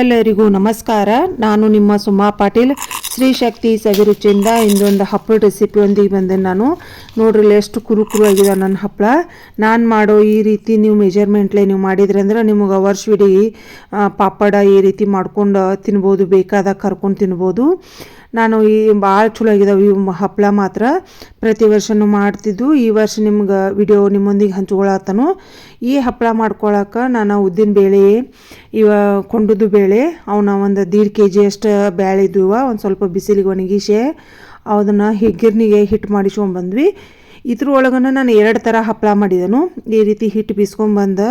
ಎಲ್ಲರಿಗೂ ನಮಸ್ಕಾರ. ನಾನು ನಿಮ್ಮ ಸುಮಾ ಪಾಟೀಲ್. ಶ್ರೀ ಶಕ್ತಿ ಸವಿರುಚಿಯಿಂದ ಇಂದೊಂದು ಹಪ್ಪಳ ರೆಸಿಪಿಯೊಂದಿಗೆ ಬಂದೆ ನಾನು. ನೋಡ್ರಿ ಎಷ್ಟು ಕುರುಕುರು ಕುರು ಆಗಿದೆ ನನ್ನ ಹಪ್ಪಳ ನಾನು ಮಾಡೋ ಈ ರೀತಿ ನೀವು ಮೆಜರ್ಮೆಂಟ್ಲೆ ನೀವು ಮಾಡಿದ್ರೆ ಅಂದ್ರೆ ನಿಮಗೆ ವರ್ಷವಿಡೀ ಪಾಪಡ ಈ ರೀತಿ ಮಾಡ್ಕೊಂಡು ತಿನ್ಬೋದು, ಬೇಕಾದಾಗ ಕರ್ಕೊಂಡು ತಿನ್ಬೋದು. ನಾನು ಈ ಭಾಳ ಚಲೋ ಆಗಿದಾವೆ. ಇವು ಹಪ್ಪಳ ಮಾತ್ರ ಪ್ರತಿ ವರ್ಷನೂ ಮಾಡ್ತಿದ್ದು ಈ ವರ್ಷ ನಿಮ್ಗೆ ವಿಡಿಯೋ ನಿಮ್ಮೊಂದಿಗೆ ಹಂಚ್ಕೊಳತ್ತನು ಈ ಹಪ್ಪಳ ಮಾಡ್ಕೊಳಕ್ಕೆ ನಾನು ಉದ್ದಿನ ಬೇಳೆ, ಇವ ಕೊಂಡದ್ದು ಬೇಳೆ ಅವನ್ನ ಒಂದು ದೀಡ್ ಕೆ ಜಿ ಅಷ್ಟು ಬೇಳೆ ಇದ್ವು. ಒಂದು ಸ್ವಲ್ಪ ಬಿಸಿಲಿಗೆ ಒಣಗಿಸಿ ಅದನ್ನು ಹಿಗ್ಗಿರ್ನಿಗೆ ಹಿಟ್ಟು ಮಾಡಿಸ್ಕೊಂಡ್ಬಂದ್ವಿ ಇದ್ರೊಳಗನ ನಾನು ಎರಡು ಥರ ಹಪ್ಪಳ ಮಾಡಿದನು. ಈ ರೀತಿ ಹಿಟ್ಟು ಬೀಸ್ಕೊಂಬಂದು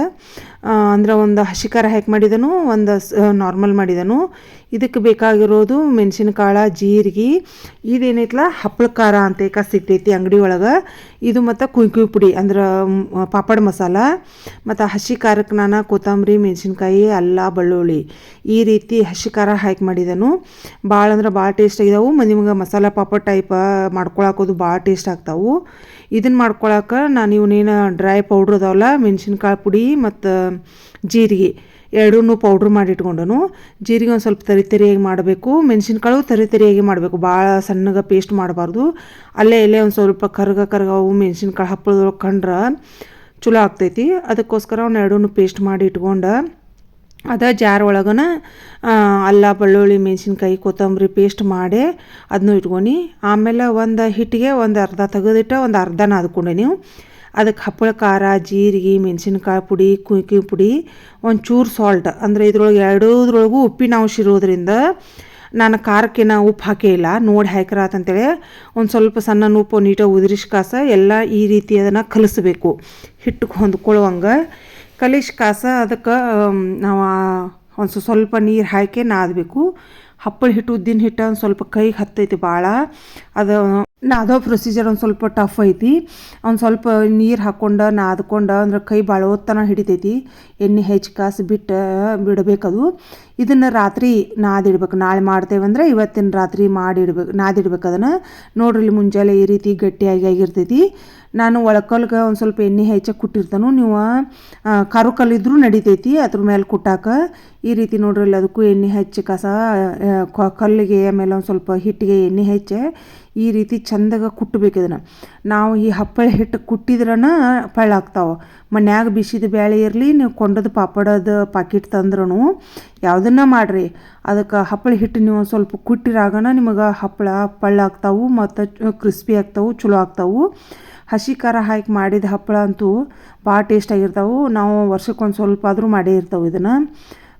ಅಂದ್ರೆ ಒಂದು ಹಸಿ ಖಾರ ಹಾಕಿ ಮಾಡಿದನು, ಒಂದು ನಾರ್ಮಲ್ ಮಾಡಿದನು. ಇದಕ್ಕೆ ಬೇಕಾಗಿರೋದು ಮೆಣಸಿನಕಾಳು, ಜೀರಿಗೆ ಇದೇನೈತಲ್ಲ ಹಪ್ಪಳ ಖಾರ ಅಂತ ಏಕ ಸಿಗ್ತೈತಿ ಅಂಗಡಿ ಒಳಗೆ. ಇದು ಮತ್ತು ಕುಯ್ ಕುಯ್ ಪುಡಿ, ಅಂದ್ರೆ ಪಾಪಡ್ ಮಸಾಲ. ಮತ್ತು ಹಸಿ ಖಾರಕ್ಕೆ ನಾನು ಕೊತ್ತಂಬರಿ, ಮೆಣಸಿನ್ಕಾಯಿ, ಅಲ್ಲ, ಬೆಳ್ಳುಳ್ಳಿ. ಈ ರೀತಿ ಹಸಿ ಖಾರ ಹಾಕಿ ಮಾಡಿದನು. ಭಾಳ ಅಂದ್ರೆ ಭಾಳ ಟೇಸ್ಟ್ ಆಗಿದಾವು. ನಿಮ್ಗೆ ಮಸಾಲ, ಪಾಪಡ್ ಟೈಪ್ ಮಾಡ್ಕೊಳಕೋದು ಭಾಳ ಟೇಸ್ಟ್ ಆಗ್ತಾವು. ಇದನ್ನು ಮಾಡ್ಕೊಳಕ್ಕೆ ನಾನು ಇವನೇನು ಡ್ರೈ ಪೌಡ್ರ್ ಅದಾವಲ್ಲ, ಮೆಣಸಿನ್ಕಾಳು ಪುಡಿ ಮತ್ತು ಜೀರಿಗೆ ಎರಡೂ ಪೌಡ್ರ್ ಮಾಡಿ ಇಟ್ಕೊಂಡನು ಜೀರಿಗೆ ಒಂದು ಸ್ವಲ್ಪ ತರಿ ತರಿಯಾಗಿ ಮಾಡಬೇಕು, ಮೆಣಸಿನ್ಕಾಳು ತರಿ ತರಿಯಾಗಿ ಮಾಡಬೇಕು. ಭಾಳ ಸಣ್ಣಗೆ ಪೇಸ್ಟ್ ಮಾಡಬಾರ್ದು. ಅಲ್ಲೇ ಇಲ್ಲೇ ಒಂದು ಸ್ವಲ್ಪ ಕರ್ಗ ಕರ್ಗ ಅವು ಮೆಣಸಿನ್ಕಾಳು ಹಪ್ಪಳದೊಳಗೆ ಕಂಡ್ರೆ ಚಲೋ ಆಗ್ತೈತಿ. ಅದಕ್ಕೋಸ್ಕರ ಅವ್ನ ಎರಡೂ ಪೇಸ್ಟ್ ಮಾಡಿ ಇಟ್ಕೊಂಡು ಅದ ಜಾರ್ ಒಳಗನ ಅಲ್ಲ, ಬೆಳ್ಳುಳ್ಳಿ, ಮೆಣಸಿನ್ಕಾಯಿ, ಕೊತ್ತಂಬರಿ ಪೇಸ್ಟ್ ಮಾಡಿ ಅದನ್ನು ಇಟ್ಕೊಂಡು ಆಮೇಲೆ ಒಂದು ಹಿಟ್ಟಿಗೆ ಒಂದು ಅರ್ಧ ತೆಗೆದಿಟ್ಟು ಒಂದು ಅರ್ಧ ನಾದ್ಕೊಂಡೆ ನೀವು. ಅದಕ್ಕೆ ಹಪ್ಪಳ ಖಾರ, ಜೀರಿಗೆ ಮೆಣಸಿನ್ಕಾಯಿ ಪುಡಿ ಕುಯ್ಕಿ ಪುಡಿ ಒಂದು ಚೂರು ಸಾಲ್ಟ್ ಅಂದರೆ ಇದ್ರೊಳಗೆ ಎರಡೂದ್ರೊಳಗೂ ಉಪ್ಪಿನ ಅಂಶ ಇರೋದ್ರಿಂದ ನಾನು ಖಾರಕ್ಕೇನ ಉಪ್ಪು ಹಾಕೇ ಇಲ್ಲ. ನೋಡಿ ಹಾಕಿರಾತ್ ಅಂತೇಳಿ ಒಂದು ಸ್ವಲ್ಪ ಸಣ್ಣ ಉಪ್ಪು ನೀಟಾಗಿ ಉದುರಿಸ್ಕಾಸ ಎಲ್ಲ ಈ ರೀತಿ ಅದನ್ನು ಕಲಿಸ್ಬೇಕು. ಹಿಟ್ಟಿಗೆ ಹೊಂದ್ಕೊಳ್ಳುವಂಗೆ ಕಲಿಸ್ ಕಾಸ, ಅದಕ್ಕೆ ನಾವು ಒಂದು ಸ್ವಲ್ಪ ನೀರು ಹಾಕಿ ನಾದಬೇಕು ಹಪ್ಪಳ ಹಿಟ್ಟು, ಉದ್ದಿನ ಹಿಟ್ಟು ಒಂದು ಸ್ವಲ್ಪ ಕೈಗೆ ಹತ್ತೈತಿ ಭಾಳ ಅದು ನಾದೋ ಪ್ರೊಸೀಜರ್ ಒಂದು ಸ್ವಲ್ಪ ಟಫ್ ಐತಿ. ಒಂದು ಸ್ವಲ್ಪ ನೀರು ಹಾಕ್ಕೊಂಡು ನಾದ್ಕೊಂಡು ಅಂದ್ರೆ ಕೈ ಭಾಳ ಹೊತ್ತನ ಹಿಡಿತೈತಿ. ಎಣ್ಣೆ ಹೆಚ್ಚು ಕಾಸು ಬಿಟ್ಟು ಬಿಡಬೇಕದು. ಇದನ್ನು ರಾತ್ರಿ ನಾದಿಡ್ಬೇಕು. ನಾಳೆ ಮಾಡ್ತೇವೆ ಅಂದರೆ ಇವತ್ತಿನ ರಾತ್ರಿ ಮಾಡಿಡ್ಬೇಕು. ನಾದಿಡ್ಬೇಕು ಅದನ್ನು. ನೋಡ್ರಿ ಮುಂಜಾನೆ ಈ ರೀತಿ ಗಟ್ಟಿಯಾಗಿ ಆಗಿರ್ತೈತಿ. ನಾನು ಒಳಕಲ್ಗೆ ಒಂದು ಸ್ವಲ್ಪ ಎಣ್ಣೆ ಹೆಚ್ಚಾಗಿ ಕುಟ್ಟಿರ್ತಾನು. ನೀವು ಕರು ಕಲ್ಲಿದ್ರೂ ನಡಿತೈತಿ, ಅದ್ರ ಮೇಲೆ ಕುಟ್ಟಾಕ. ಈ ರೀತಿ ನೋಡ್ರಿ ಅದಕ್ಕೂ ಎಣ್ಣೆ ಹಚ್ಚಿ ಕಸ ಕಲ್ಲಿಗೆ ಆಮೇಲೆ ಒಂದು ಸ್ವಲ್ಪ ಹಿಟ್ಟಿಗೆ ಎಣ್ಣೆ ಹೆಚ್ಚೆ ಈ ರೀತಿ ಚಂದಾಗ ಕುಟ್ಟಬೇಕು ಇದನ್ನು. ನಾವು ಈ ಹಪ್ಪಳ ಹಿಟ್ಟು ಕುಟ್ಟಿದ್ರನ ಪಳ್ಳಾಗ್ತಾವೆ ಮನ್ಯಾಗ ಬಿಸಿದ ಬ್ಯಾಳೆ ಇರಲಿ, ನೀವು ಕೊಂಡದ ಪಾಪಡದ ಪಾಕಿಟ್ ತಂದ್ರೂ ಯಾವುದನ್ನ ಮಾಡಿರಿ. ಅದಕ್ಕೆ ಹಪ್ಪಳ ಹಿಟ್ಟು ನೀವು ಸ್ವಲ್ಪ ಕುಟ್ಟಿರಾಗನ ನಿಮಗೆ ಹಪ್ಪಳ ಪಳ್ಳಾಗ್ತಾವು ಮತ್ತು ಕ್ರಿಸ್ಪಿ ಆಗ್ತಾವು, ಚಲೋ ಆಗ್ತಾವು. ಹಸಿ ಖಾರ ಹಾಕಿ ಮಾಡಿದ ಹಪ್ಪಳ ಅಂತೂ ಭಾಳ ಟೇಸ್ಟ್ ಆಗಿರ್ತಾವೆ. ನಾವು ವರ್ಷಕ್ಕೊಂದು ಸ್ವಲ್ಪ ಆದರೂ ಮಾಡೇ ಇರ್ತಾವೆ ಇದನ್ನು.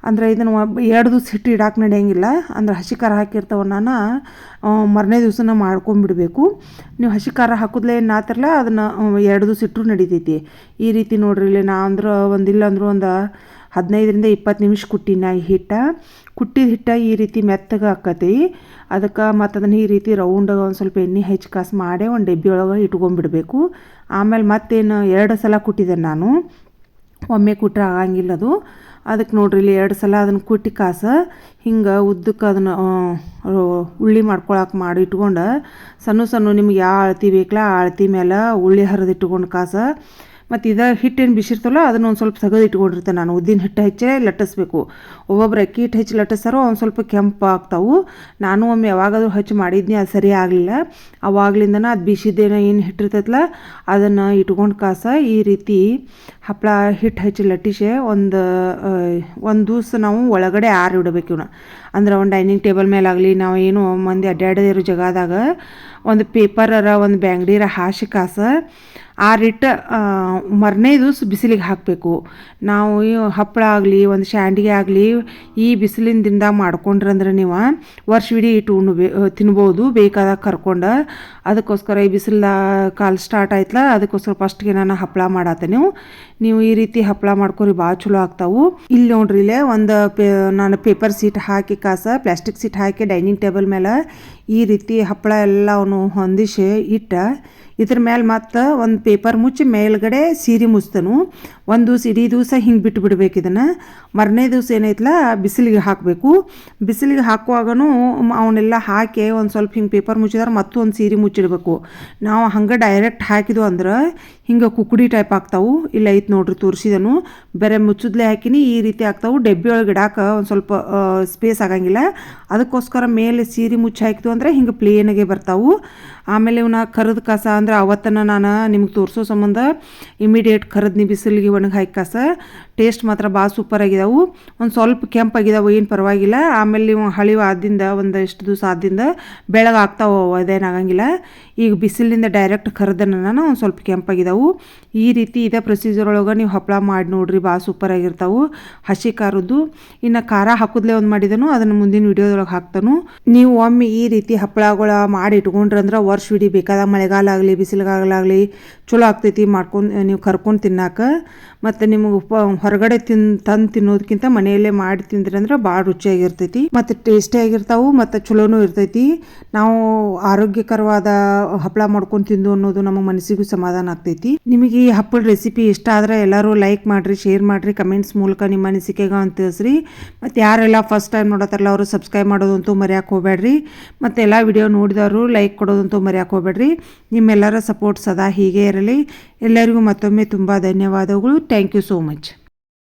ಅಂದ್ರೆ ಇದನ್ನು ಎರಡು ದಿವ್ಸ ಹಿಟ್ಟು ಇಡಾಕೆ ನಡೆಯಂಗಿಲ್ಲ. ಅಂದ್ರೆ ಹಸಿ ಖಾರ ಹಾಕಿರ್ತಾವ ನಾನು ಮರನೇ ದಿವ್ಸನ ಮಾಡ್ಕೊಂಬಿಡ್ಬೇಕು. ನೀವು ಹಸಿ ಖಾರ ಹಾಕಿದ್ಲೆ ಏನು ಆತರಲ್ಲ ಅದನ್ನು ಎರಡು ದಿವ್ಸ ಇಟ್ಟರು ನಡಿತೈತಿ. ಈ ರೀತಿ ನೋಡ್ರಿ, ಇಲ್ಲಿ ನಾ ಅಂದ್ರೆ ಒಂದಿಲ್ಲ ಅಂದರೂ ಒಂದು ಹದಿನೈದರಿಂದ ಇಪ್ಪತ್ತು ನಿಮಿಷ ಕುಟ್ಟಿನ ಈ ಹಿಟ್ಟ. ಕುಟ್ಟಿದ ಹಿಟ್ಟ ಈ ರೀತಿ ಮೆತ್ತಗೆ ಆಕತಿ. ಅದಕ್ಕೆ ಮತ್ತು ಅದನ್ನು ಈ ರೀತಿ ರೌಂಡಾಗ ಒಂದು ಸ್ವಲ್ಪ ಎಣ್ಣೆ ಹೆಚ್ಚು ಕಾಸು ಮಾಡಿ ಒಂದು ಡಬ್ಬಿ ಒಳಗೆ ಇಟ್ಕೊಂಡ್ಬಿಡ್ಬೇಕು ಆಮೇಲೆ ಮತ್ತೇನು, ಎರಡು ಸಲ ಕುಟ್ಟಿದೆ ನಾನು. ಒಮ್ಮೆ ಕುಟ್ರೆ ಆಗಂಗಿಲ್ಲ ಅದು. ಅದಕ್ಕೆ ನೋಡ್ರಿ ಇಲ್ಲಿ ಎರಡು ಸಲ ಅದನ್ನು ಕುಟ್ಟಿ ಕಾಸ, ಹಿಂಗೆ ಉದ್ದಕ್ಕೆ ಅದನ್ನು ಉಳ್ಳಿ ಮಾಡ್ಕೊಳಕ್ಕೆ ಮಾಡಿ ಇಟ್ಕೊಂಡು, ಸಣ್ಣ ಸಣ್ಣ ನಿಮ್ಗೆ ಯಾವ ಅಳತಿ ಬೇಕಲ್ಲ ಆ ಅಳತಿ ಮೇಲೆ ಉಳ್ಳಿ ಹರಿದು ಇಟ್ಕೊಂಡು ಕಾಸ ಮತ್ತು ಇದು ಹಿಟ್ಟೇನು ಬಿಸಿರ್ತಲ್ಲ ಅದನ್ನು ಒಂದು ಸ್ವಲ್ಪ ತೆಗೆದು ಇಟ್ಕೊಂಡಿರ್ತೇನೆ ನಾನು. ಉದ್ದಿನ ಹಿಟ್ಟು ಹೆಚ್ಚೇ ಲಟ್ಟಿಸ್ಬೇಕು. ಒಬ್ಬೊಬ್ರು ಅಕ್ಕಿ ಹಿಟ್ಟು ಹೆಚ್ಚು ಲಟ್ಟಿಸ್ತಾರೋ ಒಂದು ಸ್ವಲ್ಪ ಕೆಂಪು ಆಗ್ತಾವು. ನಾನು ಒಮ್ಮೆ ಯಾವಾಗಾದರೂ ಹೆಚ್ಚು ಮಾಡಿದ್ನಿ, ಅದು ಸರಿ ಆಗಲಿಲ್ಲ. ಅವಾಗ್ಲಿಂದನ ಅದು ಬಿಸಿದೇನೋ ಏನು ಹಿಟ್ಟಿರ್ತೈತಲ್ಲ ಅದನ್ನು ಇಟ್ಕೊಂಡು ಕಾಸ ಈ ರೀತಿ ಹಪ್ಪಳ ಹಿಟ್ಟು ಹಚ್ಚಿ ಲಟ್ಟಿಸೆ ಒಂದು ಒಂದು ದಿವ್ಸ ನಾವು ಒಳಗಡೆ ಆರು ಇಡಬೇಕು ಇವನ. ಅಂದ್ರೆ ಒಂದು ಡೈನಿಂಗ್ ಟೇಬಲ್ ಮೇಲಾಗಲಿ, ನಾವು ಏನು ಮಂದಿ ಅಡ್ಡಾಡದಿರೋ ಜಾಗದಾಗ ಒಂದು ಪೇಪರರ ಒಂದು ಬ್ಯಾಂಗ್ಡಿರ ಹಾಸಿ ಕಾಸ ಆರಿಟ್ಟು ಮರನೇ ದಿವಸ ಬಿಸಿಲಿಗೆ ಹಾಕಬೇಕು. ನಾವು ಹಪ್ಪಳ ಆಗಲಿ, ಒಂದು ಶಾಂಡಿಗೆ ಆಗಲಿ, ಈ ಬಿಸಿಲಿನ ದಿನದಾಗ ಮಾಡ್ಕೊಂಡ್ರಂದ್ರೆ ನೀವು ವರ್ಷವಿಡೀ ಇಟ್ಟು ಉಣ್ಬೇ ತಿನ್ಬೋದು, ಬೇಕಾದಾಗ ಕರ್ಕೊಂಡು. ಅದಕ್ಕೋಸ್ಕರ ಈ ಬಿಸಿಲ ಕಾಲ ಸ್ಟಾರ್ಟ್ ಆಯ್ತಲ್ಲ, ಅದಕ್ಕೋಸ್ಕರ ಫಸ್ಟ್ಗೆ ನಾನು ಹಪ್ಪಳ ಮಾಡತ್ತೆ ನೀವು ನೀವು ಈ ರೀತಿ ಹಪ್ಪಳ ಮಾಡ್ಕೊರಿ ಭಾಳ ಚಲೋ ಆಗ್ತಾವು. ಇಲ್ಲಿ ನೋಡ್ರಿ ಇಲ್ಲೇ ಒಂದು ಪೇ, ನಾನು ಪೇಪರ್ ಸೀಟ್ ಹಾಕಿ, ಕಾಸ ಪ್ಲಾಸ್ಟಿಕ್ ಸೀಟ್ ಹಾಕಿ ಡೈನಿಂಗ್ ಟೇಬಲ್ ಮೇಲೆ ಈ ರೀತಿ ಹಪ್ಪಳ ಎಲ್ಲವನ್ನು ಹೊಂದಿಸಿ ಇಟ್ಟ. ಇದ್ರ ಮೇಲೆ ಮತ್ತೆ ಒಂದು ಪೇಪರ್ ಮುಚ್ಚಿ ಮೇಲ್ಗಡೆ ಸೀರೆ ಮುಚ್ತನು ಒಂದು ದಿವ್ಸ, ಇಡೀ ದಿವಸ ಹಿಂಗೆ ಬಿಟ್ಟು ಬಿಡ್ಬೇಕು ಇದನ್ನು. ಮರನೇ ದಿವಸ ಏನೈತಲ್ಲ ಬಿಸಿಲಿಗೆ ಹಾಕಬೇಕು. ಬಿಸಿಲಿಗೆ ಹಾಕುವಾಗನು ಅವನ್ನೆಲ್ಲ ಹಾಕಿ ಒಂದು ಸ್ವಲ್ಪ ಹಿಂಗೆ ಪೇಪರ್ ಮುಚ್ಚಿದ್ರೆ ಮತ್ತೊಂದು ಸೀರೆ ಮುಚ್ಚಿಡಬೇಕು. ನಾವು ಹಂಗೆ ಡೈರೆಕ್ಟ್ ಹಾಕಿದ್ವು ಅಂದ್ರೆ ಹಿಂಗೆ ಕುಕ್ಕುಡಿ ಟೈಪ್ ಆಗ್ತಾವು. ಇಲ್ಲ ಐತೆ ನೋಡ್ರಿ ತೋರಿಸಿದನು. ಬೇರೆ ಮುಚ್ಚದ್ಲೆ ಹಾಕಿನಿ, ಈ ರೀತಿ ಆಗ್ತಾವು. ಡಬ್ಬಿ ಒಳಗೆ ಇಡಾಕ ಒಂದು ಸ್ವಲ್ಪ ಸ್ಪೇಸ್ ಆಗಂಗಿಲ್ಲ. ಅದಕ್ಕೋಸ್ಕರ ಮೇಲೆ ಸೀರೆ ಮುಚ್ಚಿ ಹಾಕಿದ್ವು ಅಂದ್ರೆ ಹಿಂಗೆ ಪ್ಲೇನಾಗೆ ಬರ್ತಾವು. ಆಮೇಲೆ ಇವನ್ನ ಕರದ ಕಸ ಅಂದ್ರೆ ಅವತ್ತನ್ನು ನಾನು ನಿಮ್ಗೆ ತೋರಿಸೋ ಸಂಬಂಧ ಇಮಿಡಿಯೇಟ್ ಕರದ್ನಿ ಬಿಸಿಲಿಗೆ ಒಣಗಿ ಹಾಕಿ ಕಸ. ಟೇಸ್ಟ್ ಮಾತ್ರ ಭಾಳ ಸೂಪರ್ ಆಗಿದಾವು. ಒಂದು ಸ್ವಲ್ಪ ಕೆಂಪಾಗಿದಾವು, ಏನು ಪರವಾಗಿಲ್ಲ. ಆಮೇಲೆ ನೀವು ಹಳಿವು ಆದಿಂದ ಒಂದು ಎಷ್ಟು ದಿವಸ ಆದಿಂದ ಬೆಳಗ್ಗೆ ಆಗ್ತಾವೆ ಅದೇನಾಗಂಗಿಲ್ಲ ಈಗ ಬಿಸಿಲಿಂದ ಡೈರೆಕ್ಟ್ ಕರೆದನ ನಾನು ಒಂದು ಸ್ವಲ್ಪ ಕೆಂಪಾಗಿದಾವು. ಈ ರೀತಿ ಇದೇ ಪ್ರೊಸೀಜರ್ ಒಳಗೆ ನೀವು ಹಪ್ಪಳ ಮಾಡಿ ನೋಡ್ರಿ ಭಾಳ ಸೂಪರ್ ಆಗಿರ್ತಾವು. ಹಸಿ ಖಾರದ್ದು. ಇನ್ನು ಖಾರ ಹಾಕಿದ್ಲೆ ಒಂದು ಮಾಡಿದನು, ಅದನ್ನು ಮುಂದಿನ ವಿಡಿಯೋದೊಳಗೆ ಹಾಕ್ತಾನು. ನೀವು ಒಮ್ಮೆ ಈ ರೀತಿ ಹಪ್ಪಳಗಳ ಮಾಡಿ ಇಟ್ಕೊಂಡ್ರಂದ್ರೆ ವರ್ಷ ಇಡೀ ಬೇಕಾದ ಮಳೆಗಾಲ ಆಗಲಿ ಬಿಸಿಲುಗಾಗಲಾಗಲಿ ಚಲೋ ಆಗ್ತೈತಿ ಮಾಡ್ಕೊಂಡು, ನೀವು ಕರ್ಕೊಂಡು ತಿನ್ನಾಕ. ಮತ್ತು ನಿಮಗೆ ಉಪ ಹೊರಗಡೆ ತಿನ್, ತಂದ್ ತಿನ್ನೋದಕ್ಕಿಂತ ಮನೆಯಲ್ಲೇ ಮಾಡಿ ತಿಂದ್ರೆ ಅಂದ್ರೆ ಭಾಳ ರುಚಿಯಾಗಿರ್ತೈತಿ. ಟೇಸ್ಟಿ ಟೇಸ್ಟಿಯಾಗಿರ್ತಾವು, ಮತ್ತೆ ಚಲೋನು ಇರ್ತೈತಿ. ನಾವು ಆರೋಗ್ಯಕರವಾದ ಹಪ್ಪಳ ಮಾಡ್ಕೊಂಡು ತಿಂದು ಅನ್ನೋದು ನಮ್ಮ ಮನಸ್ಸಿಗೂ ಸಮಾಧಾನ ಆಗ್ತೈತಿ. ನಿಮಗೆ ಈ ಹಪ್ಪಳ ರೆಸಿಪಿ ಇಷ್ಟ ಆದ್ರೆ ಎಲ್ಲರೂ ಲೈಕ್ ಮಾಡ್ರಿ, ಶೇರ್ ಮಾಡ್ರಿ, ಕಮೆಂಟ್ಸ್ ಮೂಲಕ ನಿಮ್ಮ ಅನಿಸಿಕೆಗ ಅಂತ ತಿಳಿಸ್ರಿ. ಮತ್ತು ಯಾರೆಲ್ಲ ಫಸ್ಟ್ ಟೈಮ್ ನೋಡತ್ತಾರಲ್ಲ, ಅವರು ಸಬ್ಸ್ಕ್ರೈಬ್ ಮಾಡೋದಂತೂ ಮರ್ಯಾಕ್ ಹೋಗ್ಬೇಡ್ರಿ. ಮತ್ತೆ ಎಲ್ಲ ವಿಡಿಯೋ ನೋಡಿದವರು ಲೈಕ್ ಕೊಡೋದಂತೂ ಮರ್ಯಾಕ್ ಹೋಗ್ಬೇಡ್ರಿ. ನಿಮ್ಮೆಲ್ಲರ ಸಪೋರ್ಟ್ ಸದಾ ಹೀಗೆ ಇರಲಿ. ಎಲ್ಲರಿಗೂ ಮತ್ತೊಮ್ಮೆ ತುಂಬ ಧನ್ಯವಾದಗಳು. Thank you so much.